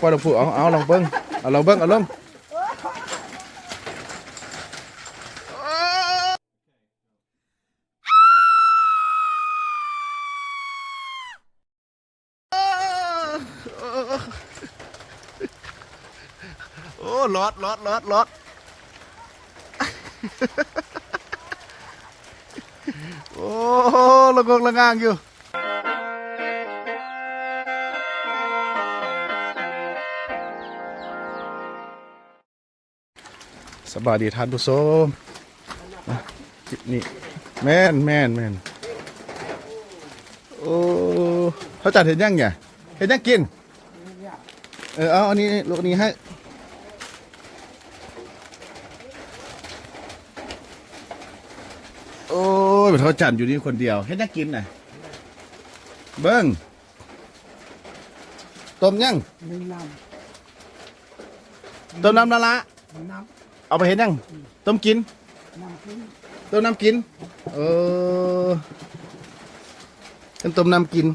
ปล่อยลงผูเอาเอาลองเบิ้งเอ สบายดีท่านผู้ชมนะนี่แม่นแม่นแม่นโอ้เขาจัดเห็นยังไงเห็นยังกิน เออเอาอันนี้ลูกนี้ให้โอ้ยเขาจัดอยู่นี่คนเดียวเห็นยังกินน่ะเบิ้งต้มยังนึ่งน้ต้มน้ำละละำน้ เอาไปเห็นยังต้มกินต้มน้ำกิน เออเป็นต้มน้ำกิน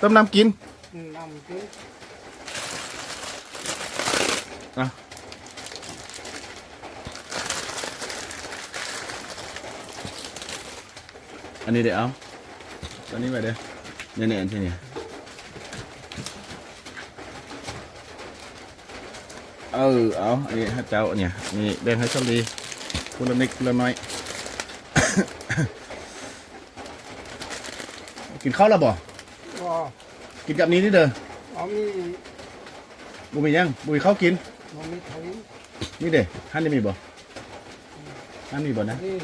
ต้มน้ำกินน้ำกินอันนี้เดี๋ยวเอาตอนนี้ไปเดี๋ยวเนี่ยเนี่ยที่นี่ เออเอาอันนี้ให้เจ้าเนี่ยนี่แบ่งให้ชลีคนละนิดคนละน้อย กินข้าวแล้วบ่ก็กินกับนี้นี่เด้อเอามีบุมียังบุมีข้าวกินเอามีถุงนี่เด้ท่านได้มีบ่ท่านมีบ่นะนี่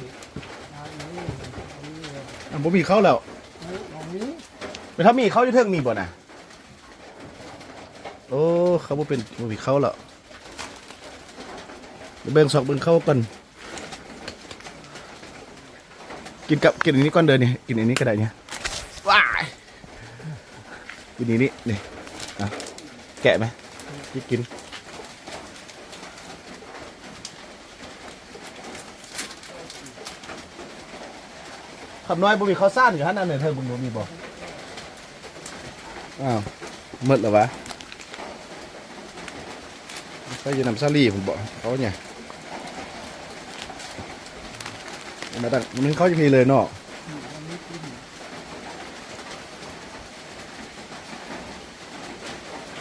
อันนี้อันนี้อะบุมีข้าวแล้วเอามีแต่ถ้ามีข้าวจะเทิงมีบ่นะโอ้เขาบ่เป็นบุมีข้าวแล้ว เดี๋ยวเบิ่งสอกเบิ่งข้าวก่อนกินกับกินอันนี้ก่อนเดินนี่กินอันนี้ก็ได้เนี่ยว้ายกินอันนี้นี่อะแกะไหมกินกินคำน้อยบ่มีข้าวซ่านอยู่ฮะนั่นเนี่ยเธอบุญบ่มีบ่อ้าวหมดแล้ววะไปอยู่นำซาลีผมบอกเขาเนี่ย มาดังมันเขาจะมีเลยเนาะ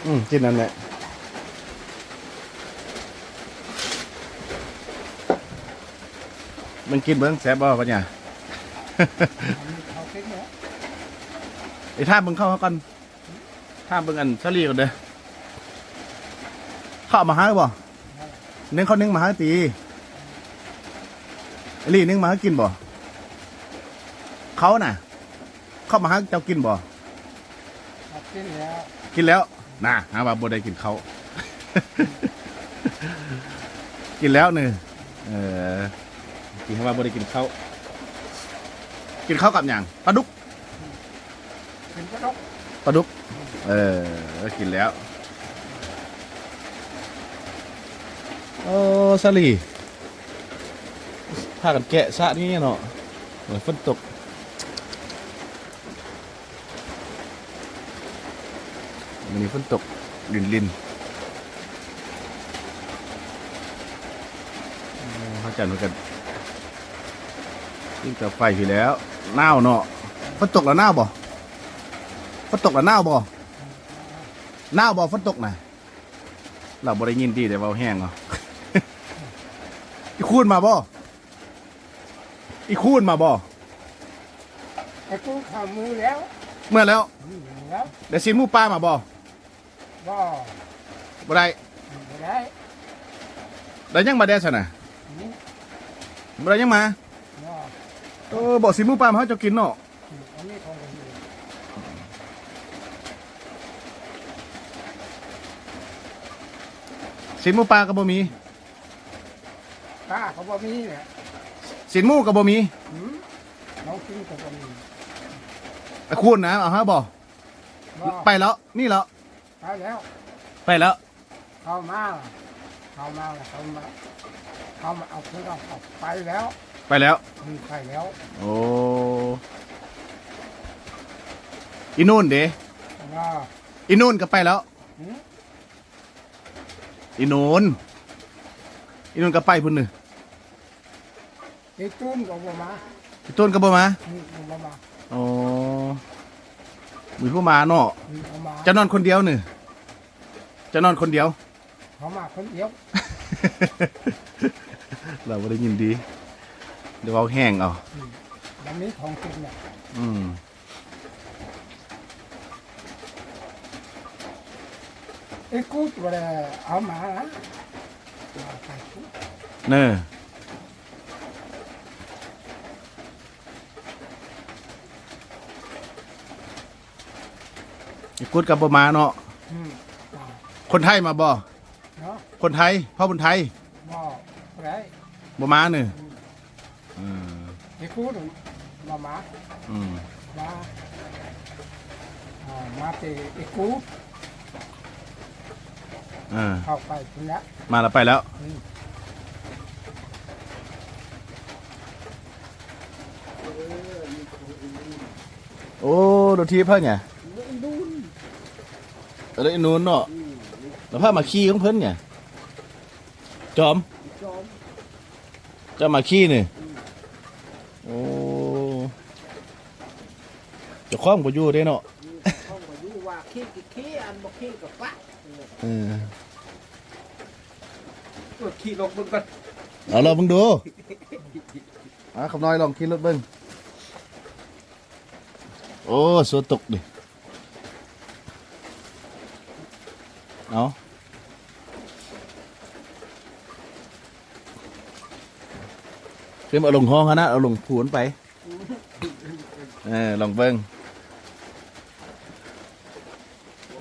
อืมกินนั่นแหละมันกินเบิ้งแซ่บบ่ปะเนี่ยเขาคิดเนี่ยไอ้ท่ามึงเข้าเขาก่อนท่ามึงอันซาลีก่อนเด้อเข้ามาให้บ่เนึ่งเขานึ่งมาให้ตี ลี่นึ่งมาให้กินบ่เขาน่ะ เข้ามาให้เจ้ากินบ่เขาคิดแล้วกินแล้วน่ะหาว่าบ่ได้กินเขา กินแล้วเนึ่เออกินเขาว่าบ่ได้กินเขากินข้าวกับหยังปลาดุกเป็นกระดกปลาดุก เออกินแล้ว โอ้สลี พากันแกะสะนี่เนาะเหมือนฝนตกวันนี้ฝนตกลินลินโอ้เขาจันทร์เหมือนกันยิ่งแต่ไฟพี่แล้วหนาวเนาะฝนตกแล้วหนาวบ่ฝนตกแล้วหนาวบ่หนาวบ่ฝนตกนะเราบ่ได้ยินดีแต่เว้าแห้งเหรออีคูนมาบ่ อีคูนมาบ่ไอ้กูขามือแล้วเมื่อแล้วนี่แล้วได้สินหมูป้ามาบ่ก็บ่ได้ไม่ได้ได้ยังมาได้ซะน่ะนี่บ่ได้ยังมาก็เออบอกสินหมูป้ามาให้เจ้ากินเนาะอันนี้ของผมสินหมูป้าก็บ่มีตาเขาบอกมีเนี่ย สินหมูก็บ่มีหืมเรากินกับบ่มีไอ้คูนนะเอาฮะบ่ก็ไปแล้วนี่แล้วไปแล้ว ไปแล้ว เข้ามาเข้ามาเขามาเขามาเอาเครื่องเอาไปแล้วไปแล้วมีไปแล้วโอ้อีนู่นเด้ก็อีนูนก็ไปแล้ว หืมอีนูนอีนูนก็ไปพุ่นนึ ไอ้ตุ้นก็บ่มาพี่ต้นก็บ่มาอืมก็บ่มาอ๋อมีผู้มาเนาะอืมเอามาจะนอนคนเดียวนึจะนอนคนเดียว เขามาคนเดียวเราไม่ได้ยินดี เดี๋ยวเอาแห้งเอาวันนี้ของจริงเนี่ยอืมไอ้กูตัวเดียวเอามานะเอาไปกูเน่อี กุดกับบ่มาเนาะอืมอ่าคนไทยมาบ่เนาะคนไทยพ่อคนไทยบ่ไรบ่มาเน่อืมไอ้กูตัวมามาอืมมาอ่ามาเตะไอ้กูอ่าเข้าไปทีละ มาแล้วไปแล้ว อืม โอ้ดนทีเพิ่นไงเออไอ้นูนเนาะแล้วพามาขี้ของเพิ่นไงจอมจอมจะมาขี้นี่โอ้เจะคล้าของบ่อยู่เด้เนาะเขาบอกอยู่ว่าขี้กี่ขี้อันบอกขี้กับปะเออตัวขี้ลงมึงก่อนเอาลองมึงดูอะคำน้อยลองขี่รถเบิ้งโอ้สวนตกดิ เอาขึ้นมาลงห้องเขานะ เอาลงผูนไป เออ ลองเบิ้ง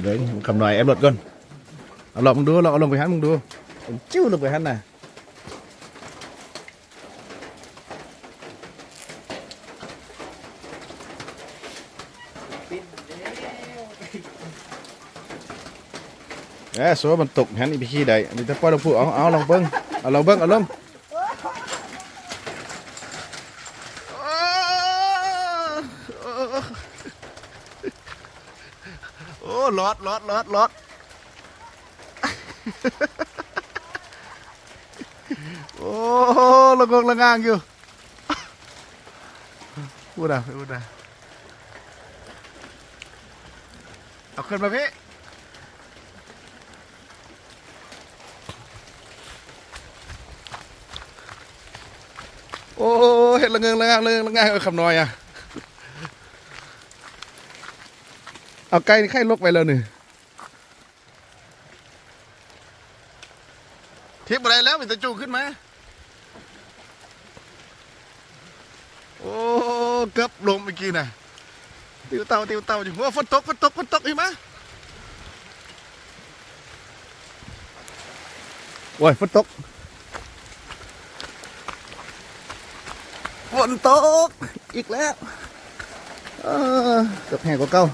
เดี๋ยวคำน้อยแอบรถก่อน เอาลองมึงดูลองเอาลงไปหันมึงดูจิ้วลงไปหันน่ะ เอ้สวมันตกหันอีพีขี้ใดนนี้ถ้าป้อยเราพูดเอาเอาลองเบิ้งเอาลองเบิ้งเอาลงโอ้ลอดลอดลอดลอดโอ้ละงงละงางอยู่พูดอะพูดอะเอาขึ้นมาพี่ โอ้เห็ดละเงิงละงางละเงิงละงางเออคำน้อยอะเอาไก่นี่ไข่ลกไปแล้วนี่ทิพย์อะไรแล้วมันจะจูขึ้นมาโอ้เกือบลงเมื่อกี้น่ะติวเต่าติวเต่าอยู่ว่าฝนตกฝนตกฝนตกเห็นไหมโอ้ยฝนตก นตก อีกแล้วเกือบแห้งกว่าเก่า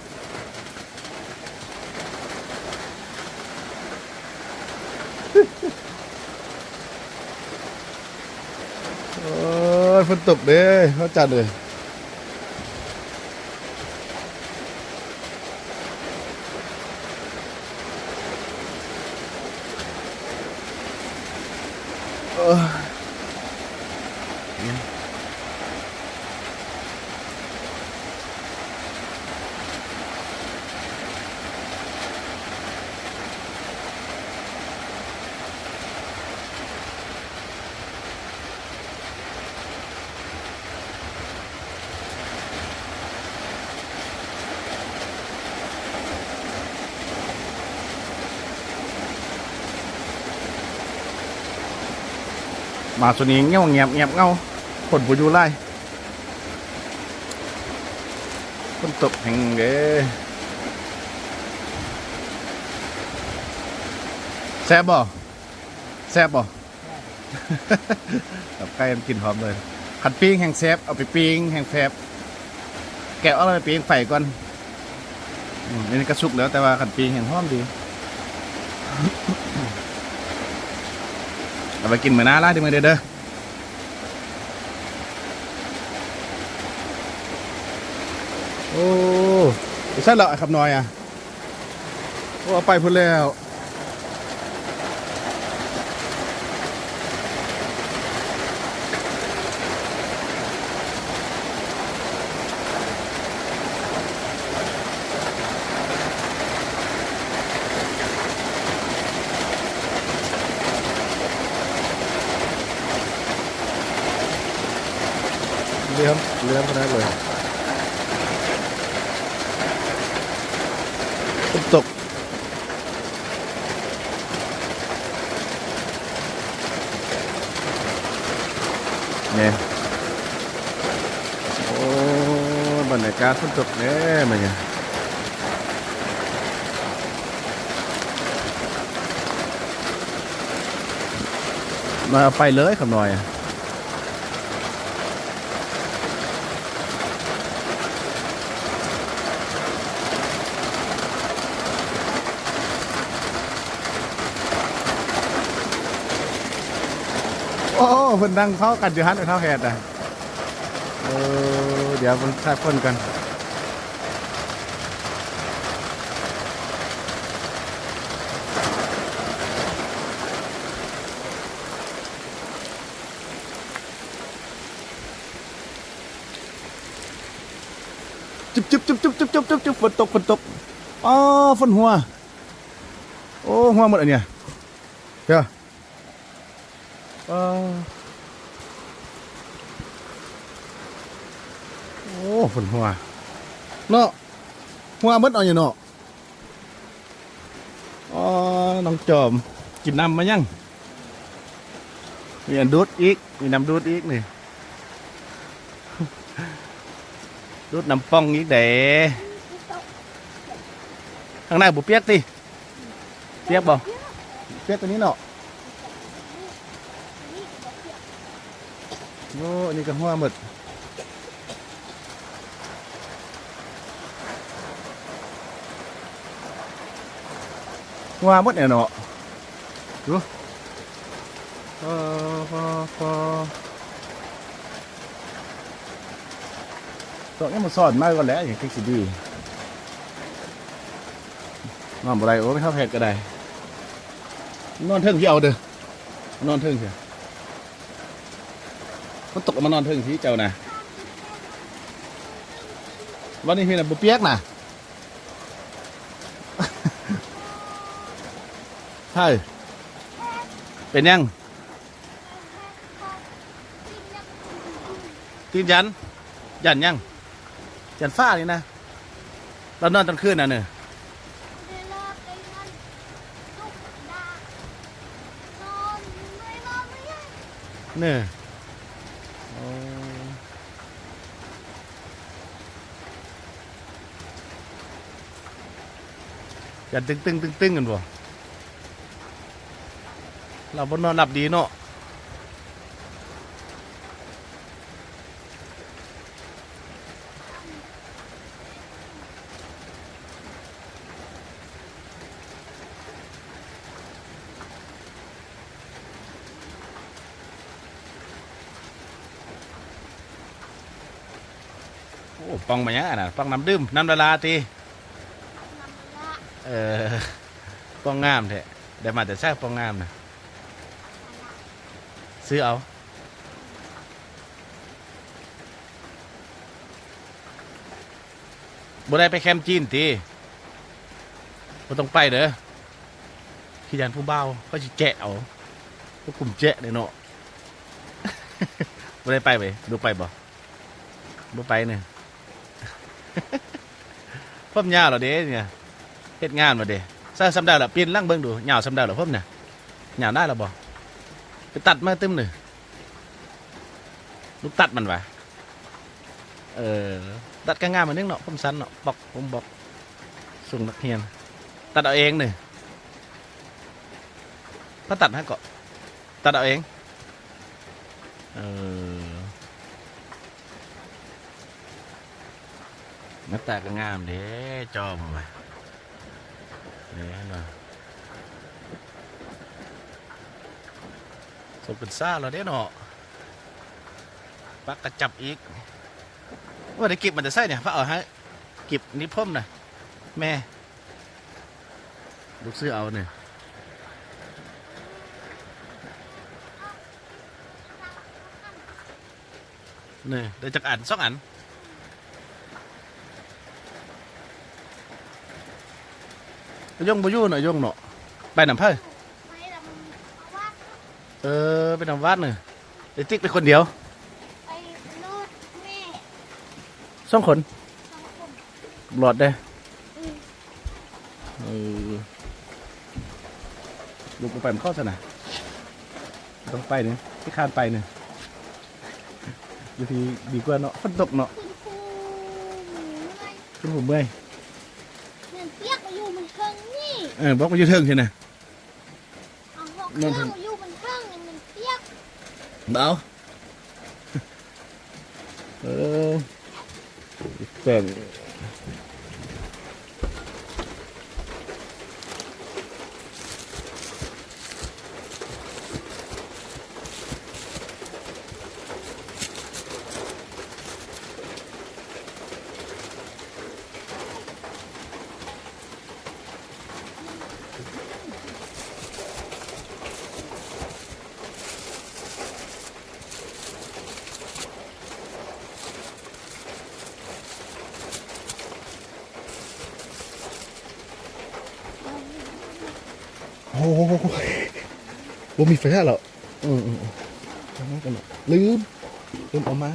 โอ้ยฝนตกเด้เขาจัดเลย มาส่วนนี้เงียบเงียบเงียบเงาฝนปูอยู่ไล่ฝนตกแห่งเด้แซ่บบ่แซ่บบ่กับไก่มันกินหอมเลยขัดปิ้งแห่งแซ่บเอาไปปิ้งแห่งแซ่บแกะเอาอะไรไปปิ้งไฟก่อนอืมอันนี้ก็สุกแล้วแต่ว่าขัดปิ้งแห่งหอมดี เอาไปกินเหมือนน้าล่าดีมือเด้อเด้อโอ้ใช่เหรอครับน้อยอะโอ้ไปพุ่นแล้วเลี้ยมเลี้ยมขนาดเลยฝนตก เนี่ยโอ้บรรยากาศ ฝนตกเนี่ยมันเนี่ยมาเอาไปเลยคำหน่อยโอ้เพิ่นนั่งเข้ากันอยู่ฮันเท่าแฮดอะ เออ เดี๋ยวมันแทบคนกัน จุ๊บจุ๊บจุ๊บจุ๊บจุ๊บจุ๊บฝนตกฝนตกอ๋อฝนหัว โอ้หัวหมดอันเนี้ยเจ้อโอ้ฝนหัวเนาะหัวมดเอาอยู่เนาะอ๋อน้องจอมกินน้ำมายังมีอันดูดอีกมีน้ำดูดอีกนี่ rút nắm phong nghĩ để thằng này bố biết đi. Biết không biết tôi nghĩ nọ. Nó như cái hoa mật. Hoa mất này nọ. Đúng không? ตัวนี้เนาะโอ้อันนี้ก็หัวหมดหัวหมดเนี่ยเนาสอนมากกว่าแล้วอย่างที่สิดีนอนบ่ได้โอ้ไม่เข้าแพทก็ได้ นอนเทิงที่เอาเด้อนอนเทิงเถอะมันตกมานอนเทิงที่เจ้านะวันนี้พี่น่ะบุเปียกนะใช่เป็นยังตีนยันยันยัง ยันฟ้านี่นะเรานอนตอนคืนน่ะเนอะเวลาไปงานลูกดานอนไม่นอนไม่ได้เนอะโอ้ยันตึงตึงตึงตึงกันบ่เราบนนอนหลับดีเนาะโอ้ปองมาเนี้ยนะปองน้ำดื่มน้ำละลาตีนำละเออปองงามแท้ได้มาแต่แซ่ปองงามนะซื้อเอาบ่ได้ไปแคมป์จีนตีบ่ต้องไปเด้อขี้ยันผู้เบาเขาสิแกะเอาพวกกลุ่มแจะเนี่ยเนาะบ่ได้ไปไปดูไปบ่บ่ไปเนี่ย พ่มยาวเหรอเด้เนี่ยเฮ็ดงานมาเด้ซาสำดาวละเปียนร่างเบิ่งดูยาวสำดาวละพ่มเนี่ยยาวได้แล้วบ่ไปตัดมาตึมหนึ่งลูกตัดมันวะเออตัดก็งามมือนนึงเนาะผมสั้นเนาะบอกผมบอกส่งนักเรียนตัดเอาเองเนี่ยพระตัดให้กาะตัดเอาเองเออ น้าตาก็งามเด้จอมมาเนี่ยเนาะสมเป็นซ่าเราเด้เนาะปักกระจับอีกว่าได้เก็บมันจะใส่เนี่ยพระเอาให้เก็บนิพมนะแม่ลูกซื้อเอาเนี่ยเนี่ได้จักอันสองอันเอา ย่องบ่อยู่หน่อยย่องเนาะไปน้ำเพ่อไปดำเอาว่าเออไปนำวัดหนึ่งไอ้ติ๊กไปคนเดียวไปรูดแม่สองคนสองคนหลอดได้เออลูกไปมันเข้าสนะต้องไปเนี่ยที่คานไปเนี่ยอยู่ที่ดีกว่าเนาะฝนตกเนาะคุณครูเหนื่อยขึ้นผมเมื่อย เหมือนเปียกมาอยู่มันเทิงนี่ เออบอกว่าอยู่เทิงใช่ไหมเอาหอกนั่เทินงเทิงมาอยู่มันเทิงนี่มันเปียกเบาเออแป้ง บ่มีไฟแท้หรออืมอืมอืมกันลืมลืมเอามา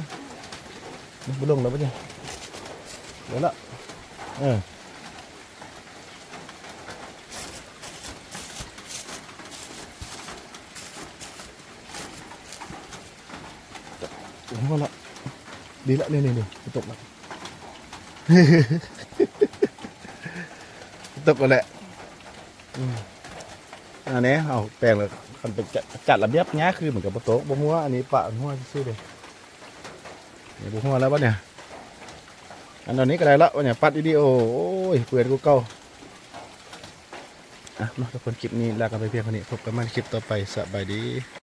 บุลงแล้วปะเนี่ยเดี๋ยวละเออโอ้โหละดีละนี่นี่นี่ตกละตกแล้วแหละ อันนี้เอาแปลงเลยมันเป็นจัดจัดระเบียบง่ายคือเหมือนกับประตูบ่หัวอันนี้ปะหัวซื่อเลยนี่บ่หัวแล้วปะเนี่ยอันนี้ก็ได้ละวะเนี่ยปัดวิดีโอโอ้ยเปื่อนกูเก่าอะมาทุกคนคลิปนี้ลากันไปเพียงเท่านี้พบกันใหม่คลิปต่อไปสบายดี